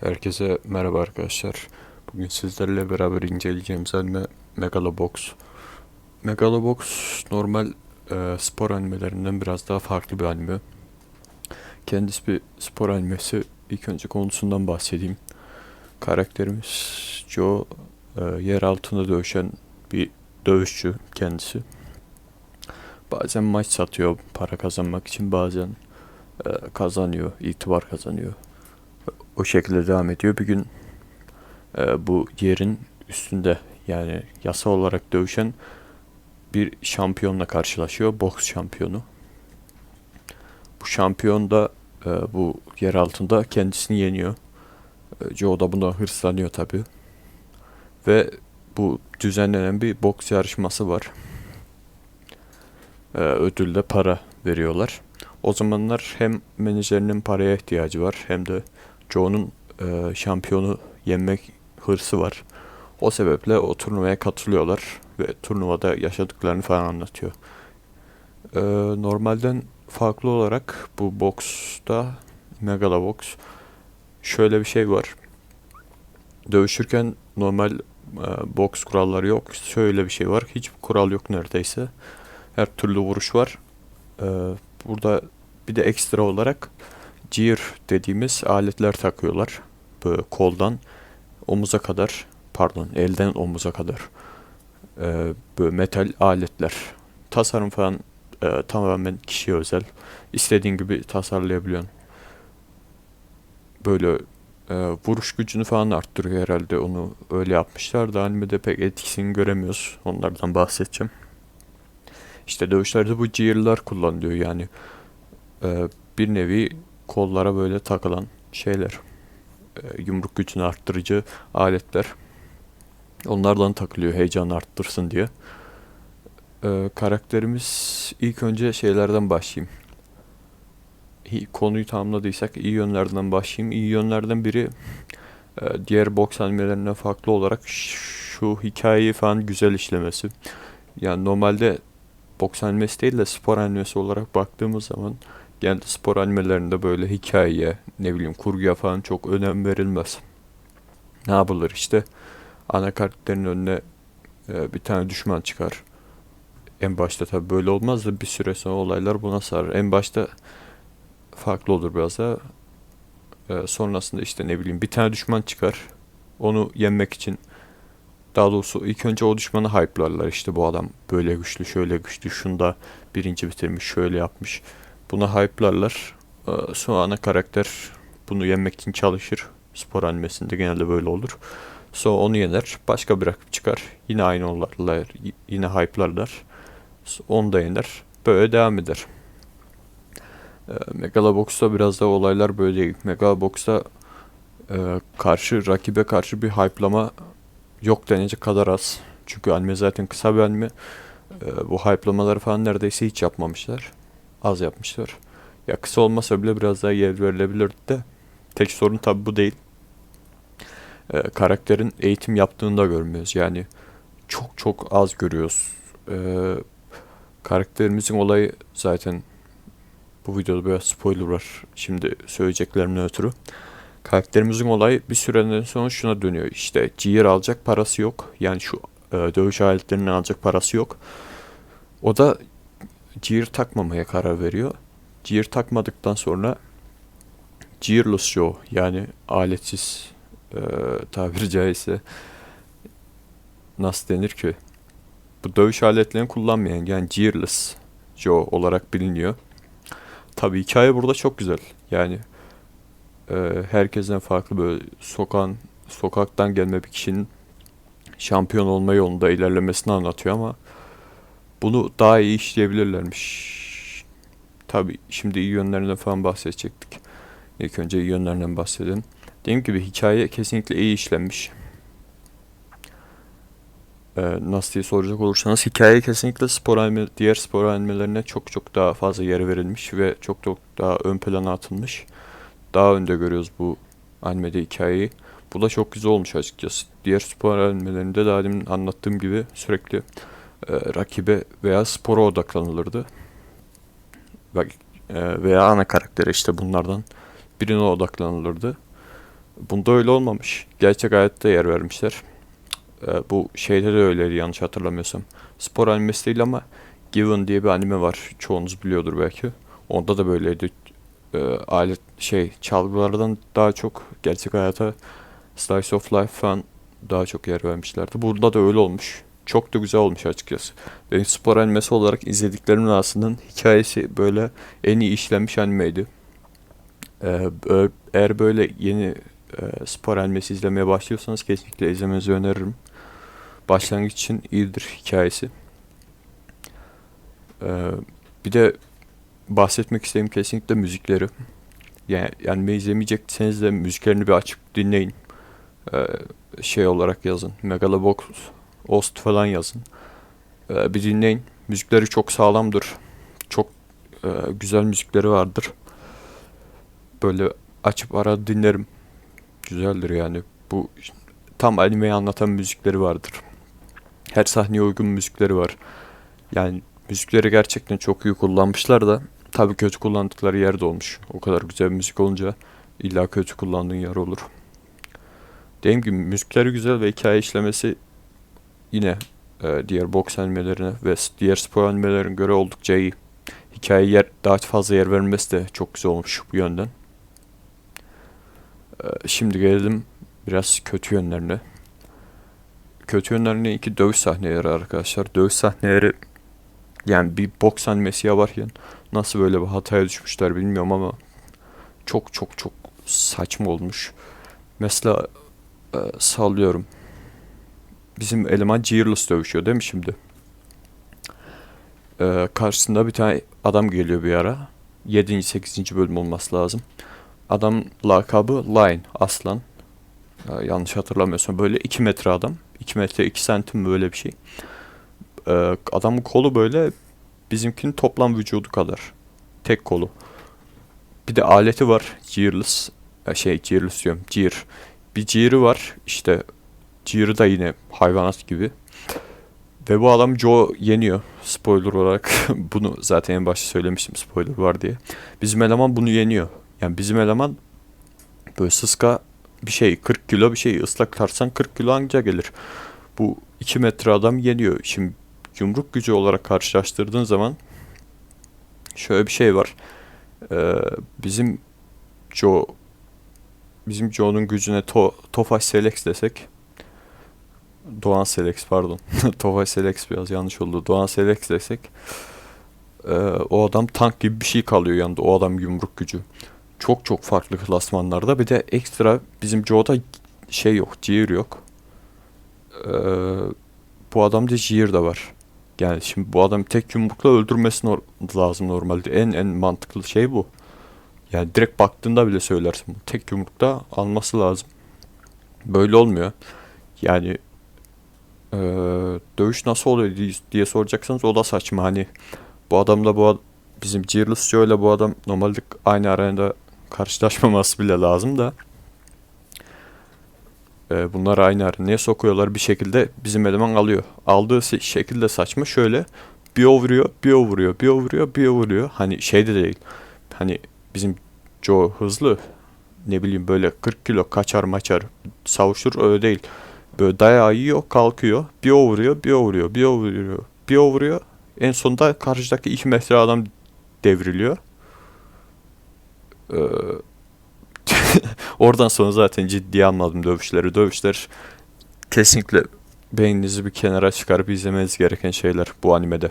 Herkese merhaba arkadaşlar. Bugün sizlerle beraber inceleyeceğimiz anime Megalobox. Megalobox normal e, spor animelerinden biraz daha farklı bir anime. Kendisi bir spor animesi. İlk önce konusundan bahsedeyim. Karakterimiz Joe e, yer altında dövüşen bir dövüşçü kendisi. Bazen maç satıyor para kazanmak için bazen e, kazanıyor, itibar kazanıyor o şekilde devam ediyor. Bir gün e, bu yerin üstünde yani yasa olarak dövüşen bir şampiyonla karşılaşıyor. Boks şampiyonu. Bu şampiyon da e, bu yer altında kendisini yeniyor. E, Joe da buna hırslanıyor tabi. Ve bu düzenlenen bir boks yarışması var. E, ödülde para veriyorlar. O zamanlar hem menajerinin paraya ihtiyacı var hem de Joe'nun e, şampiyonu yenmek hırsı var. O sebeple o turnuvaya katılıyorlar ve turnuvada yaşadıklarını falan anlatıyor. E, normalden farklı olarak bu boksta Megalobox şöyle bir şey var. Dövüşürken normal e, boks kuralları yok. Şöyle bir şey var. Hiç kural yok neredeyse. Her türlü vuruş var. E, burada bir de ekstra olarak Gear dediğimiz aletler takıyorlar. Böyle koldan omuza kadar, pardon elden omuza kadar. Ee, böyle metal aletler. Tasarım falan e, tamamen kişiye özel. İstediğin gibi tasarlayabiliyorsun. Böyle e, vuruş gücünü falan arttırıyor herhalde onu öyle yapmışlar da animede pek etkisini göremiyoruz. Onlardan bahsedeceğim. İşte dövüşlerde bu gear'lar kullanılıyor yani. E, bir nevi kollara böyle takılan şeyler. E, yumruk gücünü arttırıcı aletler. Onlardan takılıyor heyecanı arttırsın diye. E, karakterimiz ilk önce şeylerden başlayayım. Konuyu tamamladıysak iyi yönlerden başlayayım. İyi yönlerden biri e, diğer boks animelerinden farklı olarak şu hikayeyi falan güzel işlemesi. Yani normalde boks animesi değil de spor animesi olarak baktığımız zaman genelde spor animelerinde böyle hikayeye, ne bileyim kurguya falan çok önem verilmez. Ne yapılır işte ana karakterin önüne e, bir tane düşman çıkar. En başta tabi böyle olmaz da bir süre sonra olaylar buna sarar. En başta farklı olur biraz da. E, sonrasında işte ne bileyim bir tane düşman çıkar. Onu yenmek için daha doğrusu ilk önce o düşmanı hype'larlar işte bu adam böyle güçlü şöyle güçlü şunda birinci bitirmiş şöyle yapmış Buna hype'larlar. Ee, sonra ana karakter bunu yenmek için çalışır. Spor animesinde genelde böyle olur. Sonra onu yener. Başka bir rakip çıkar. Yine aynı olarlar. Yine hype'larlar. Onu da yener. Böyle devam eder. Ee, Megalobox'ta biraz da olaylar böyle değil. Megalobox'ta e, karşı rakibe karşı bir hype'lama yok denecek kadar az. Çünkü anime zaten kısa bir anime. E, bu hype'lamaları falan neredeyse hiç yapmamışlar az yapmışlar. Ya kısa olmasa bile biraz daha yer verilebilirdi de tek sorun tabi bu değil. Ee, karakterin eğitim yaptığını da görmüyoruz. Yani çok çok az görüyoruz. Ee, karakterimizin olayı zaten bu videoda biraz spoiler var. Şimdi söyleyeceklerimden ötürü. Karakterimizin olayı bir süreden sonra şuna dönüyor. İşte ciğer alacak parası yok. Yani şu e, dövüş aletlerini alacak parası yok. O da gear takmamaya karar veriyor. Gear takmadıktan sonra gearless show yani aletsiz e, tabiri caizse nasıl denir ki bu dövüş aletlerini kullanmayan yani gearless Joe olarak biliniyor. Tabi hikaye burada çok güzel. Yani e, herkesten farklı böyle sokan sokaktan gelme bir kişinin şampiyon olma yolunda ilerlemesini anlatıyor ama bunu daha iyi işleyebilirlermiş. Tabi şimdi iyi yönlerinden falan bahsedecektik. İlk önce iyi yönlerinden bahsedelim. Dediğim gibi hikaye kesinlikle iyi işlenmiş. Ee, nasıl diye soracak olursanız hikaye kesinlikle spor anime, diğer spor animelerine çok çok daha fazla yer verilmiş ve çok çok daha ön plana atılmış. Daha önde görüyoruz bu animede hikayeyi. Bu da çok güzel olmuş açıkçası. Diğer spor animelerinde daha demin anlattığım gibi sürekli e, rakibe veya spora odaklanılırdı. E, veya ana karaktere işte bunlardan birine odaklanılırdı. Bunda öyle olmamış. Gerçek hayatta yer vermişler. Ee, bu şeyde de öyleydi yanlış hatırlamıyorsam. Spor animesi değil ama Given diye bir anime var. Çoğunuz biliyordur belki. Onda da böyleydi. Ee, alet şey çalgılardan daha çok gerçek hayata Slice of Life falan daha çok yer vermişlerdi. Burada da öyle olmuş. Çok da güzel olmuş açıkçası. Benim spor animesi olarak izlediklerimin arasından hikayesi böyle en iyi işlenmiş animeydi. Ee, eğer böyle yeni e, spor animesi izlemeye başlıyorsanız kesinlikle izlemenizi öneririm. Başlangıç için iyidir hikayesi. Ee, bir de bahsetmek istediğim kesinlikle müzikleri. Yani, yani izlemeyecekseniz de müziklerini bir açıp dinleyin. Ee, şey olarak yazın. Megalobox Ost falan yazın. Ee, bir dinleyin. Müzikleri çok sağlamdır. Çok e, güzel müzikleri vardır. Böyle açıp ara dinlerim. Güzeldir yani. Bu tam animeyi anlatan müzikleri vardır. Her sahneye uygun müzikleri var. Yani müzikleri gerçekten çok iyi kullanmışlar da tabii kötü kullandıkları yer de olmuş. O kadar güzel müzik olunca illa kötü kullandığın yer olur. Dediğim gibi müzikleri güzel ve hikaye işlemesi yine e, diğer boks animelerine ve diğer spor animelerine göre oldukça iyi. Hikaye yer, daha fazla yer vermesi de çok güzel olmuş bu yönden. E, şimdi gelelim biraz kötü yönlerine. Kötü yönlerine iki dövüş sahneleri arkadaşlar. Dövüş sahneleri yani bir boks animesi yaparken nasıl böyle bir hataya düşmüşler bilmiyorum ama çok çok çok saçma olmuş. Mesela e, sallıyorum. Bizim eleman Gearless dövüşüyor değil mi şimdi? E, karşısında bir tane adam geliyor bir ara. 7. 8. bölüm olması lazım. Adam lakabı Lion, aslan. E, yanlış hatırlamıyorsam böyle 2 metre adam. 2 metre 2 santim böyle bir şey. E, adamın kolu böyle bizimkinin toplam vücudu kadar. Tek kolu. Bir de aleti var. Gearless. E, şey Gearless diyorum. Gear. Bir Gear'ı var. İşte Gear'ı da yine hayvanat gibi. Ve bu adam Joe yeniyor. Spoiler olarak bunu zaten en başta söylemiştim spoiler var diye. Bizim eleman bunu yeniyor. Yani bizim eleman böyle sıska bir şey 40 kilo bir şey ıslak tarsan 40 kilo anca gelir. Bu 2 metre adam yeniyor. Şimdi yumruk gücü olarak karşılaştırdığın zaman şöyle bir şey var. Ee, bizim Joe bizim Joe'nun gücüne to, Tofaş Selex desek Doğan Selex pardon. Tofaş Selex biraz yanlış oldu. Doğan Selex desek e, o adam tank gibi bir şey kalıyor yanında. O adam yumruk gücü. Çok çok farklı klasmanlarda. Bir de ekstra bizim Joe'da şey yok. Gear yok. Ee, bu adamda Gear da var. Yani şimdi bu adam tek yumrukla öldürmesi nor- lazım normalde. En en mantıklı şey bu. Yani direkt baktığında bile söylersin. Tek yumrukta alması lazım. Böyle olmuyor. Yani eee, dövüş nasıl oluyor diye, soracaksanız o da saçma. Hani bu adamla bu ad- bizim Gearless Joe ile bu adam normalde aynı arenada karşılaşmaması bile lazım da eee bunları aynı arenaya sokuyorlar bir şekilde bizim eleman alıyor. Aldığı şekilde saçma şöyle bir o vuruyor, bir o vuruyor, bir o vuruyor, bir o vuruyor. Hani şey de değil. Hani bizim Joe hızlı ne bileyim böyle 40 kilo kaçar maçar savuşur öyle değil. Böyle dayağı yiyor kalkıyor bir o vuruyor bir o vuruyor bir o vuruyor bir o vuruyor. En sonunda karşıdaki 2 metre adam devriliyor. Ee, oradan sonra zaten ciddiye almadım dövüşleri. Dövüşler kesinlikle beyninizi bir kenara çıkarıp izlemeniz gereken şeyler bu animede.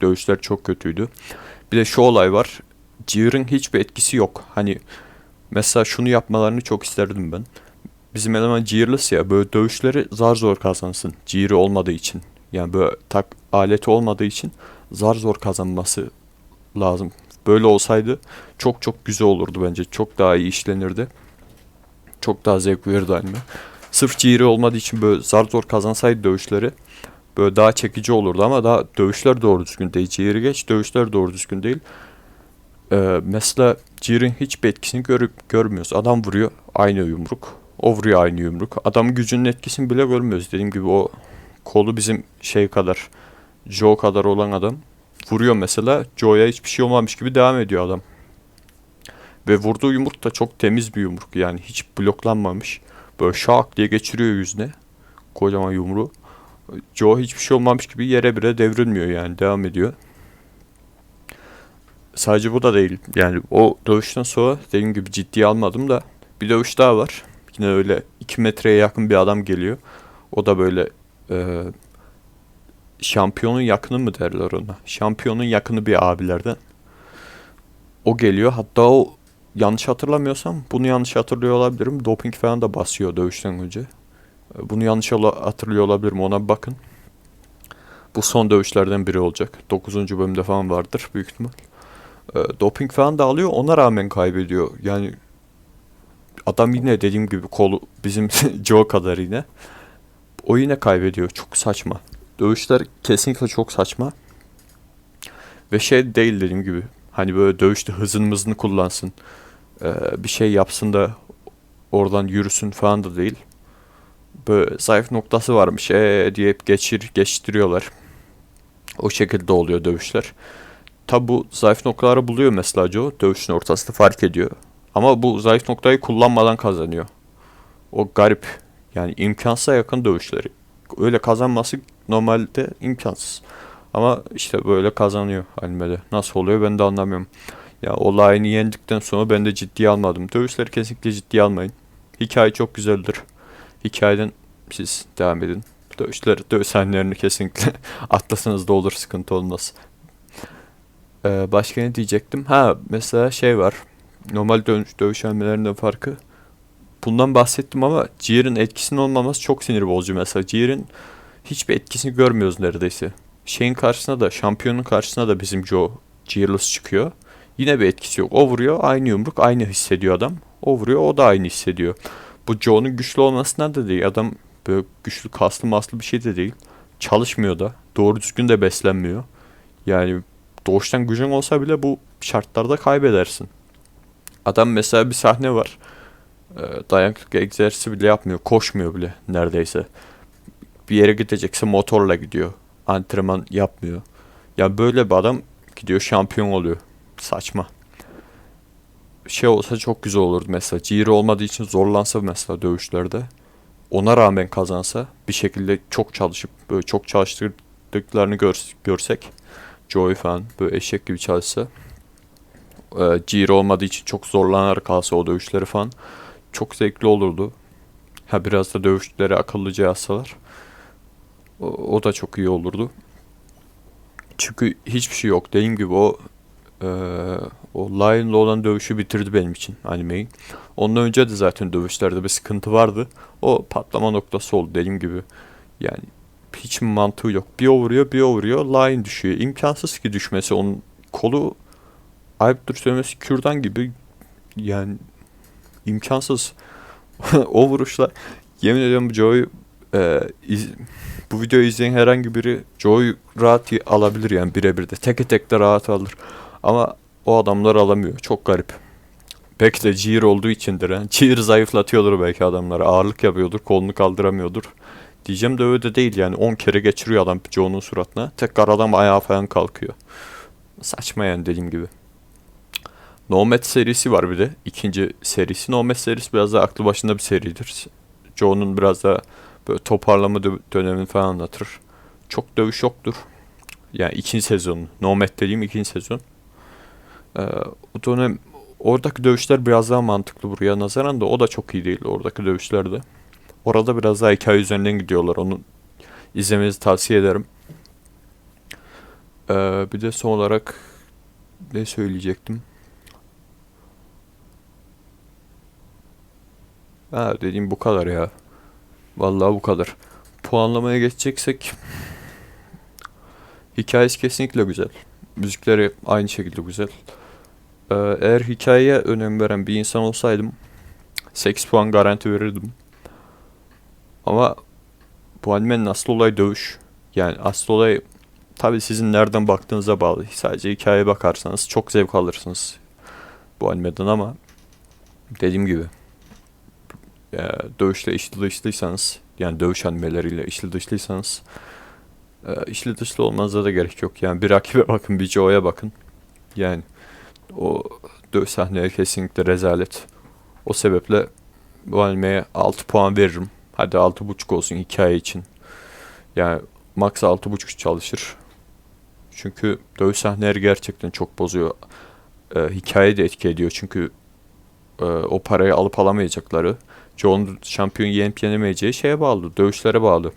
Dövüşler çok kötüydü. Bir de şu olay var. Gear'ın hiçbir etkisi yok. Hani mesela şunu yapmalarını çok isterdim ben. Bizim eleman Gearless ya böyle dövüşleri zar zor kazansın. Gear'ı olmadığı için. Yani böyle tak aleti olmadığı için zar zor kazanması lazım. Böyle olsaydı çok çok güzel olurdu bence. Çok daha iyi işlenirdi. Çok daha zevk verirdi anime. Sırf Gear'ı olmadığı için böyle zar zor kazansaydı dövüşleri böyle daha çekici olurdu ama daha dövüşler doğru düzgün değil. Gear'ı geç dövüşler doğru düzgün değil. Ee, mesela Gear'ın hiçbir etkisini görüp görmüyoruz. Adam vuruyor aynı yumruk. O vuruyor aynı yumruk. Adamın gücünün etkisini bile görmüyoruz. Dediğim gibi o kolu bizim şey kadar Joe kadar olan adam vuruyor mesela. Joe'ya hiçbir şey olmamış gibi devam ediyor adam. Ve vurduğu yumruk da çok temiz bir yumruk yani hiç bloklanmamış. Böyle şak diye geçiriyor yüzüne. Kocaman yumruğu. Joe hiçbir şey olmamış gibi yere bile devrilmiyor yani devam ediyor. Sadece bu da değil. Yani o dövüşten sonra dediğim gibi ciddiye almadım da bir dövüş daha var. Yine öyle 2 metreye yakın bir adam geliyor. O da böyle e, şampiyonun yakını mı derler ona? Şampiyonun yakını bir abilerden. O geliyor. Hatta o yanlış hatırlamıyorsam bunu yanlış hatırlıyor olabilirim. Doping falan da basıyor dövüşten önce. E, Bunu yanlış hatırlıyor olabilirim. Ona bakın. Bu son dövüşlerden biri olacak. 9. bölümde falan vardır büyük ihtimal. E, doping falan da alıyor. Ona rağmen kaybediyor. Yani adam yine dediğim gibi kolu bizim Joe kadar yine. O yine kaybediyor. Çok saçma. Dövüşler kesinlikle çok saçma. Ve şey değil dediğim gibi. Hani böyle dövüşte hızını mızını kullansın. Ee, bir şey yapsın da oradan yürüsün falan da değil. Böyle zayıf noktası varmış ee deyip geçir, geçiştiriyorlar. O şekilde oluyor dövüşler. Tabi bu zayıf noktaları buluyor mesela Joe. Dövüşün ortasında fark ediyor. Ama bu zayıf noktayı kullanmadan kazanıyor. O garip. Yani imkansıza yakın dövüşleri. Öyle kazanması normalde imkansız. Ama işte böyle kazanıyor animede. Nasıl oluyor ben de anlamıyorum. Ya olayını yendikten sonra ben de ciddiye almadım. Dövüşleri kesinlikle ciddiye almayın. Hikaye çok güzeldir. Hikayeden siz devam edin. Dövüşler, dövüş sahnelerini kesinlikle atlasanız da olur sıkıntı olmaz. Ee, başka ne diyecektim? Ha mesela şey var. Normal dövüş, dövüş farkı. Bundan bahsettim ama Jir'in etkisinin olmaması çok sinir bozucu mesela. Jir'in hiçbir etkisini görmüyoruz neredeyse. Şeyin karşısına da, şampiyonun karşısına da bizim Joe Gearless çıkıyor. Yine bir etkisi yok. O vuruyor, aynı yumruk, aynı hissediyor adam. O vuruyor, o da aynı hissediyor. Bu Joe'nun güçlü olmasından da değil. Adam böyle güçlü, kaslı maslı bir şey de değil. Çalışmıyor da. Doğru düzgün de beslenmiyor. Yani doğuştan gücün olsa bile bu şartlarda kaybedersin. Adam mesela bir sahne var. Dayanıklık egzersizi bile yapmıyor. Koşmuyor bile neredeyse. Bir yere gidecekse motorla gidiyor. Antrenman yapmıyor. Ya böyle bir adam gidiyor şampiyon oluyor. Saçma. Şey olsa çok güzel olurdu mesela. Ciri olmadığı için zorlansa mesela dövüşlerde. Ona rağmen kazansa bir şekilde çok çalışıp böyle çok çalıştırdıklarını gör- görsek. Joey falan böyle eşek gibi çalışsa. E, Ciri olmadığı için çok zorlanarak kalsa o dövüşleri falan. Çok zevkli olurdu. Ha biraz da dövüşleri akıllıca yazsalar. O, o da çok iyi olurdu. Çünkü hiçbir şey yok. Dediğim gibi o eee o Lion'la olan dövüşü bitirdi benim için animeyi. Ondan önce de zaten dövüşlerde bir sıkıntı vardı. O patlama noktası oldu dediğim gibi. Yani hiç mantığı yok. Bir o vuruyor, bir o vuruyor. Lion düşüyor. İmkansız ki düşmesi. Onun kolu ayıptır söylemesi kürdan gibi. Yani imkansız. o vuruşlar yemin ediyorum Joey e, iz- bu videoyu izleyen herhangi biri Joey rahat alabilir yani birebir de. Teke tek de rahat alır. Ama o adamlar alamıyor. Çok garip. Belki de Jir olduğu içindir. Yani. Jir zayıflatıyordur belki adamları. Ağırlık yapıyordur. Kolunu kaldıramıyordur. Diyeceğim de öyle de değil yani. 10 kere geçiriyor adam Joe'nun suratına. Tekrar adam ayağa falan kalkıyor. Saçma yani dediğim gibi. Nomad serisi var bir de. İkinci serisi. Nomad serisi biraz daha aklı başında bir seridir. Joe'nun biraz daha böyle toparlama dö- dönemini falan anlatır. Çok dövüş yoktur. Yani ikinci sezon. Nomad dediğim ikinci sezon. Ee, o dönem oradaki dövüşler biraz daha mantıklı buraya nazaran da o da çok iyi değil oradaki dövüşlerde. Orada biraz daha hikaye üzerinden gidiyorlar. Onu izlemenizi tavsiye ederim. Ee, bir de son olarak ne söyleyecektim? Ha dediğim bu kadar ya. Vallahi bu kadar. Puanlamaya geçeceksek hikayesi kesinlikle güzel. Müzikleri aynı şekilde güzel. Ee, eğer hikayeye önem veren bir insan olsaydım 8 puan garanti verirdim. Ama bu animenin asıl olay dövüş. Yani asıl olay tabii sizin nereden baktığınıza bağlı. Sadece hikayeye bakarsanız çok zevk alırsınız bu animeden ama dediğim gibi ya, dövüşle içli dışlıysanız yani dövüş animeleriyle içli dışlıysanız e, içli dışlı olmanıza da gerek yok. Yani bir rakibe bakın, bir Joe'ya bakın. Yani o dövüş sahneleri kesinlikle rezalet. O sebeple bu animeye 6 puan veririm. Hadi 6.5 olsun hikaye için. Yani max 6.5 çalışır. Çünkü dövüş sahneleri gerçekten çok bozuyor. Ee, hikaye de etki ediyor çünkü e, o parayı alıp alamayacakları. Çoğunun şampiyon yenip yenemeyeceği şeye bağlı. Dövüşlere bağlı.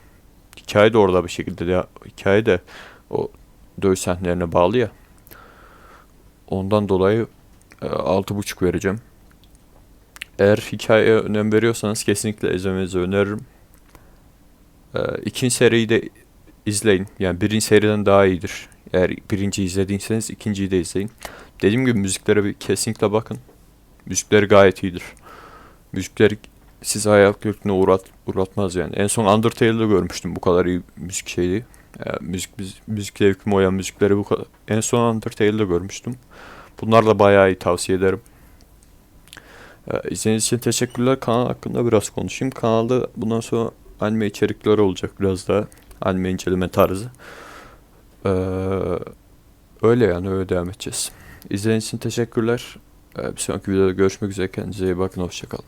Hikaye de orada bir şekilde de, hikaye de o dövüş sahnelerine bağlı ya. Ondan dolayı e, 6.5 vereceğim. Eğer hikayeye önem veriyorsanız kesinlikle izlemenizi öneririm. E, ikinci seriyi de izleyin. Yani birinci seriden daha iyidir. Eğer birinci izlediyseniz ikinciyi de izleyin. Dediğim gibi müziklere bir kesinlikle bakın. Müzikleri gayet iyidir. Müzikleri sizi hayal kırıklığına uğrat, uğratmaz yani. En son Undertale'da görmüştüm bu kadar iyi müzik şeyi. Yani müzik, müzik, müzik zevkime uyan müzikleri bu kadar. En son Undertale'da görmüştüm. Bunlar da bayağı iyi tavsiye ederim. Ee, izlediğiniz için teşekkürler. Kanal hakkında biraz konuşayım. Kanalda bundan sonra anime içerikleri olacak biraz daha. Anime inceleme tarzı. Ee, öyle yani öyle devam edeceğiz. İzlediğiniz için teşekkürler. Ee, bir sonraki videoda görüşmek üzere. Kendinize iyi bakın. Hoşçakalın.